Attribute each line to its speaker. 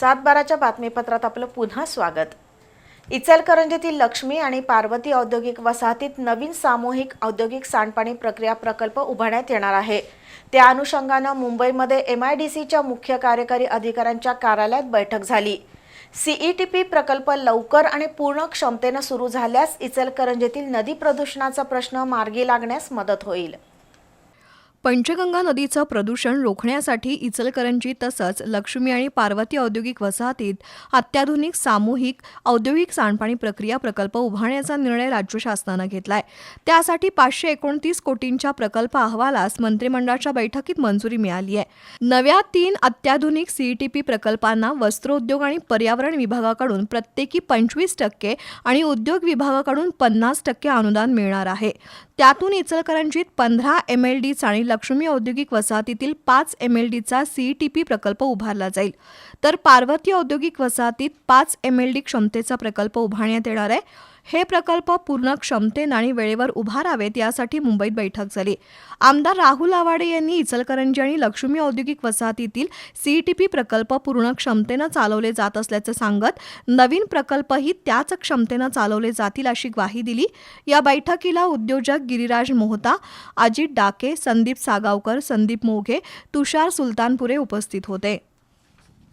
Speaker 1: सातबाराच्या बातमीपत्रात आपलं पुन्हा स्वागत. इचलकरंजीतील लक्ष्मी आणि पार्वती औद्योगिक वसाहतीत नवीन सामूहिक औद्योगिक सांडपाणी प्रक्रिया प्रकल्प उभारण्यात येणार आहे. त्या अनुषंगानं मुंबईमध्ये एम आय डी सीच्या मुख्य कार्यकारी अधिकाऱ्यांच्या कार्यालयात बैठक झाली. सीईटीपी प्रकल्प लवकर आणि पूर्ण क्षमतेनं सुरू झाल्यास इचलकरंजीतील नदी प्रदूषणाचा प्रश्न मार्गी लागण्यास मदत होईल.
Speaker 2: पंचगंगा नदीचं प्रदूषण रोखण्यासाठी इचलकरंजी तसंच लक्ष्मी आणि पार्वती औद्योगिक वसाहतीत अत्याधुनिक सामूहिक औद्योगिक सांडपाणी प्रक्रिया प्रकल्प उभारण्याचा निर्णय राज्य शासनानं घेतलाय. त्यासाठी पाचशे एकोणतीस कोटींच्या प्रकल्प अहवालास मंत्रिमंडळाच्या बैठकीत मंजुरी मिळाली आहे. नव्या तीन अत्याधुनिक सीईटीपी प्रकल्पांना वस्त्रोद्योग आणि पर्यावरण विभागाकडून प्रत्येकी पंचवीस टक्के आणि उद्योग विभागाकडून पन्नास टक्के अनुदान मिळणार आहे. त्यातून इचलकरंजीत पंधरा एम एल डीच आणि लक्ष्मी औद्योगिक वसाहतीतील पाच एम एल डीचा सीईटीपी प्रकल्प उभारला जाईल. तर पार्वती औद्योगिक वसाहतीत पाच एम एल डी क्षमतेचा प्रकल्प उभारण्यात येणार आहे. हे प्रकल्प पूर्ण क्षमतेनं आणि वेळेवर उभारावेत यासाठी मुंबईत बैठक झाली. आमदार राहुल आवाडे यांनी इचलकरंजी आणि लक्ष्मी औद्योगिक वसाहतीतील सीईटीपी प्रकल्प पूर्ण क्षमतेनं चालवले जात असल्याचं सांगत नवीन प्रकल्पही त्याच क्षमतेनं चालवले जातील अशी ग्वाही दिली. या बैठकीला उद्योजक गिरिराज मोहता अजित डाके संदीप सागावकर संदीप मोघे तुषार सुलतानपुरे उपस्थित होते.